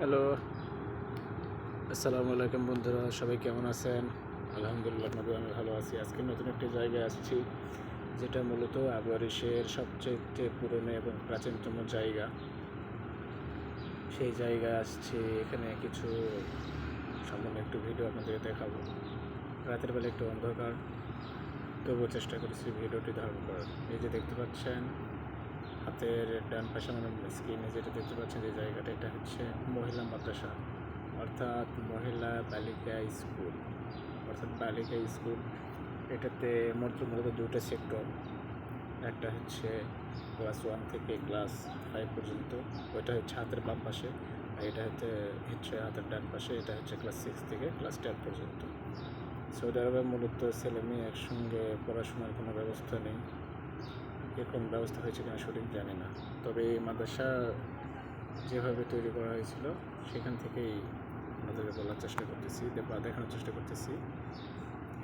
Hello. আসসালামু আলাইকুম বন্ধুরা, সবাই কেমন আছেন? আলহামদুলিল্লাহ নবী আমি ভালো আছি। আজকে নতুন একটি জায়গায় আসছি, যেটা মূলত আবহারিসের সবচেয়ে পুরনো এবং প্রাচীনতম জায়গা। সেই জায়গায় আসছি, এখানে কিছু সামান্য একটু ভিডিও আপনাদের দেখাবো। রাতের বেলা একটু অন্ধকার, তবুও চেষ্টা করেছি ভিডিওটি ধারণ করার। এই যে দেখতে পাচ্ছেন হাতের ডান পাশে মানে স্ক্রিনে যেটা দেখতে পাচ্ছেন যে জায়গাটা, এটা হচ্ছে মহিলা মাদ্রাসা, অর্থাৎ মহিলা বালিকা স্কুল। অর্থাৎ বালিকা স্কুল, এটাতে মোট মূলত দুটো সেক্টর। একটা হচ্ছে ক্লাস ওয়ান থেকে ক্লাস ফাইভ পর্যন্ত, ওইটা হচ্ছে হাতের বাম পাশে, আর এটা হচ্ছে হচ্ছে হাতের ডান পাশে, এটা হচ্ছে ক্লাস সিক্স থেকে ক্লাস টেন পর্যন্ত। সৌদি আরবে মূলত ছেলে মেয়ে একসঙ্গে পড়াশোনার কোনো ব্যবস্থা নেই। এরকম ব্যবস্থা হয়েছে কিনা সঠিক জানি না। তবে এই মাদ্রাসা যেভাবে তৈরি করা হয়েছিল, সেখান থেকেই আমাদের বলার চেষ্টা করতেছি, বা দেখানোর চেষ্টা করতেছি।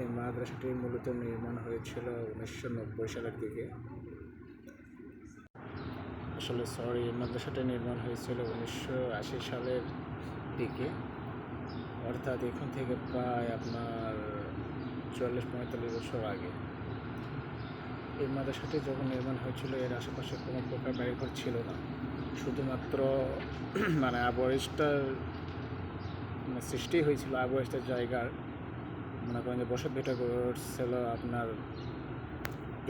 এই মাদ্রাসাটি মূলত নির্মাণ হয়েছিল উনিশশো নব্বই সালের দিকে। আসলে সরি মাদ্রাসাটি নির্মাণ হয়েছিল উনিশশো আশি সালের দিকে। অর্থাৎ এখান থেকে প্রায় আপনার চুয়াল্লিশ পঁয়তাল্লিশ বছর আগে। এই মাদ্রাসাটি যখন নির্মাণ হয়েছিল, এর আশেপাশে কোনো প্রকার বাড়িঘর ছিল না। শুধুমাত্র মানে আবহাওয়াটার মানে সৃষ্টি হয়েছিল আবহাওয়াটার জায়গার। মনে করেন যে বসত ভিটা করছিল আপনার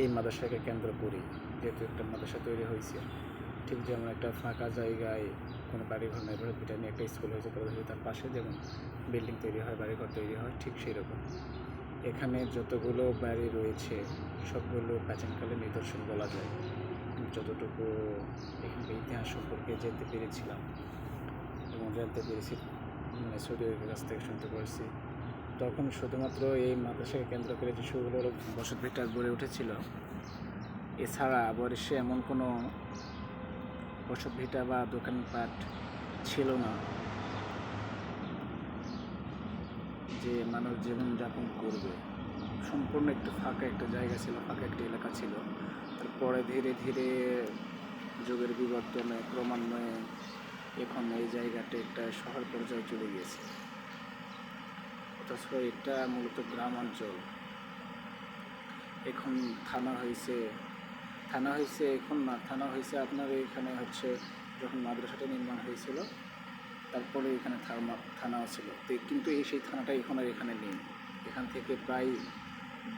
এই মাদ্রাসাকে কেন্দ্র করি, যেহেতু একটা মাদ্রাসা তৈরি হয়েছে। ঠিক যেমন একটা ফাঁকা জায়গায় কোনো বাড়িঘর নেই বসত ভিটা নিয়ে একটা স্কুল হয়েছে তার পাশে যেমন বিল্ডিং তৈরি হয়, বাড়িঘর তৈরি হয়, ঠিক সেই রকম এখানে যতগুলো বাড়ি রয়েছে, সবগুলো প্রাচীনকালের নিদর্শন বলা যায়। যতটুকু এখানকার ইতিহাস সম্পর্কে জানতে পেরেছিলাম এবং জানতে পেরেছি মানে সৌদি আরবের কাছ থেকে শুনতে পেরেছি। তখন শুধুমাত্র এই মাদ্রাসাকে কেন্দ্র করে যে সেগুলোর বসত ভিটা গড়ে উঠেছিল, এছাড়া বরিশে এমন কোনো বসত ভিটা বা দোকানপাট ছিল না। যে মানুষ জীবনযাপন করবে। সম্পূর্ণ একটু ফাঁকা একটা জায়গা ছিল, ফাঁকা একটা এলাকা ছিল। তারপরে ধীরে ধীরে যুগের বিবর্তনে, ক্রমান্বয়ে এখন এই জায়গাটা একটা শহর পর্যায়ে চলে গিয়েছে। অথচ এটা মূলত গ্রাম অঞ্চল। এখন থানা হয়েছে থানা হয়েছে এখন না, থানা হয়েছে আপনার এখানে হচ্ছে যখন মাদ্রাসাটা নির্মাণ হয়েছিল তারপরে এখানে থানা থানাও ছিল। তো কিন্তু এই সেই থানাটা এখন আর এখানে নেই। এখান থেকে প্রায়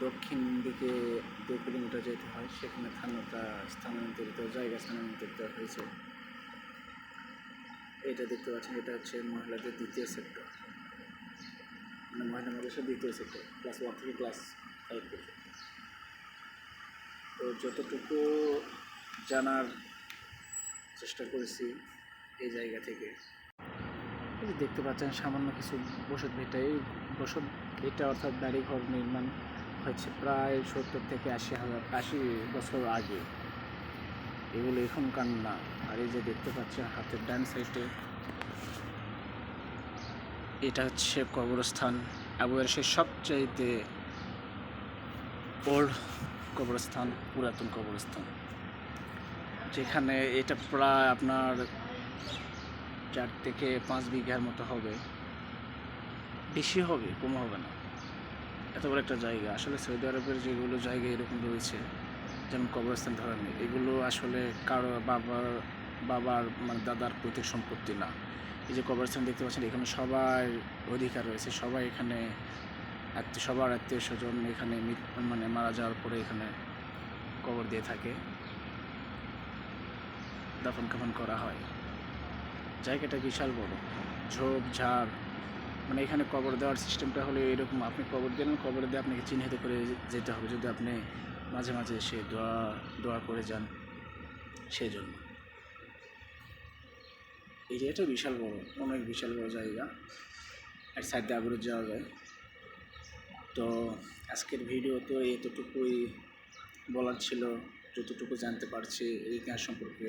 দক্ষিণ দিকে দু কিলোমিটার যেতে হয়। সেখানে থানাটা স্থানান্তরিত, জায়গা স্থানান্তরিত হয়েছে। এটা দেখতে পাচ্ছেন, এটা হচ্ছে মহিলাদের দ্বিতীয় সেক্টর মানে মহিলা মাদ্রাসার দ্বিতীয় সেক্টর ক্লাস ওয়ান থেকে ক্লাস ফাইভ তো যতটুকু জানার চেষ্টা করেছি এই জায়গা থেকে এই দেখতে পাচ্ছেন সামান্য কিছু বসত ভিটা এই বসত ভিটা অর্থাৎ বাড়িঘর নির্মাণ হয়েছে প্রায় সত্তর থেকে আশি হাজার, আশি বছর আগে। এগুলো এখনকার না। আর এই যে দেখতে পাচ্ছেন হাতের ডান সাইডে এটা হচ্ছে কবরস্থান। আবু এরশের সবচাইতে ওল্ড কবরস্থান, পুরাতন কবরস্থান। যেখানে এটা প্রায় আপনার চার থেকে পাঁচ বিঘার মতো হবে। বেশি হবে, কম হবে না। এত বড় একটা জায়গা। আসলে সৌদি আরবের যেগুলো জায়গা এরকম রয়েছে, যেমন কবরস্থান ধরেন, এগুলো আসলে কারও বাবার বাবার মানে দাদার পৈতৃক সম্পত্তি না। এই যে কবরস্থান দেখতে পাচ্ছেন, এখানে সবার অধিকার রয়েছে। সবাই এখানে আত্মীয়, সবার আত্মীয় স্বজন এখানে মানে মারা যাওয়ার পরে এখানে কবর দিয়ে থাকে। দাফন কাফন করা হয়। জায়গাটা বিশাল বড়। ঝোপ, ঝাড় মানে এখানে কবর দেওয়ার সিস্টেমটা হলো এরকম। আপনি কবর দিলেন কবর দিয়ে আপনাকে চিহ্নিত করে যেতে হবে যদি আপনি মাঝে মাঝে এসে দোয়া দোয়া করে যান সেই জন্য এরিয়াটা বিশাল বড়, অনেক বিশাল বড় জায়গা। এক সাইড দিয়ে আগ্রহ যাওয়া যায়। তো আজকের ভিডিও তো এতটুকুই বলার ছিল, যতটুকু জানতে পারছি এই ইতিহাস সম্পর্কে।